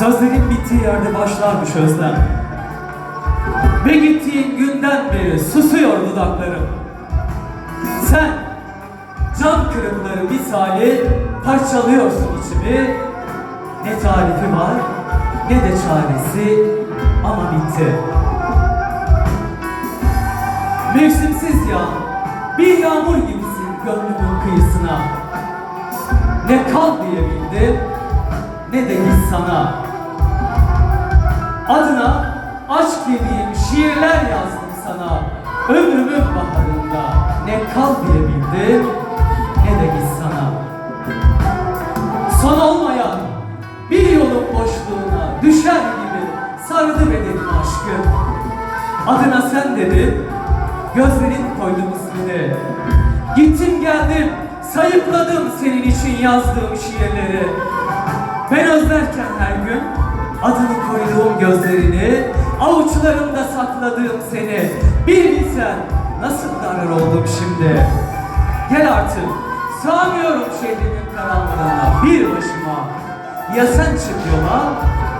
Sözlerin bittiği yerde başlarmış özlem. Ve gittiğin günden beri susuyor dudaklarım. Sen can kırıkları misali parçalıyorsun içimi. Ne tarifi var ne de çaresi ama bitti. Mevsimsiz yağ, bir yağmur gibisin gönlümün kıyısına. Ne kal diyebildim ne de git sana. Adına aşk dediğim şiirler yazdım sana. Ömrümün baharında ne kal diyebildim ne de git sana. Son olmayan bir yolun boşluğuna düşer gibi sardı bedenim aşkım. Adına sen dedim, gözlerin koydum ismini. Gittim geldim, sayıkladım senin için yazdığım şiirleri. Ben özlerken her gün adını gözlerini, avuçlarımda sakladığım seni. Bir bilsen nasıl karar oldum şimdi. Gel artık, sığamıyorum şehrimin karanlığına bir başıma. Ya sen çık yola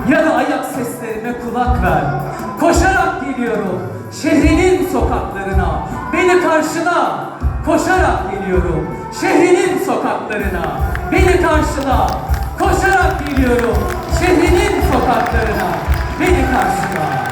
ya da ayak seslerime kulak ver. Koşarak geliyorum şehrinin sokaklarına. Beni karşına koşarak geliyorum şehrinin sokaklarına. Beni karşıla koşarak geliyorum şehrinin sokaklarına. Beni karşıla.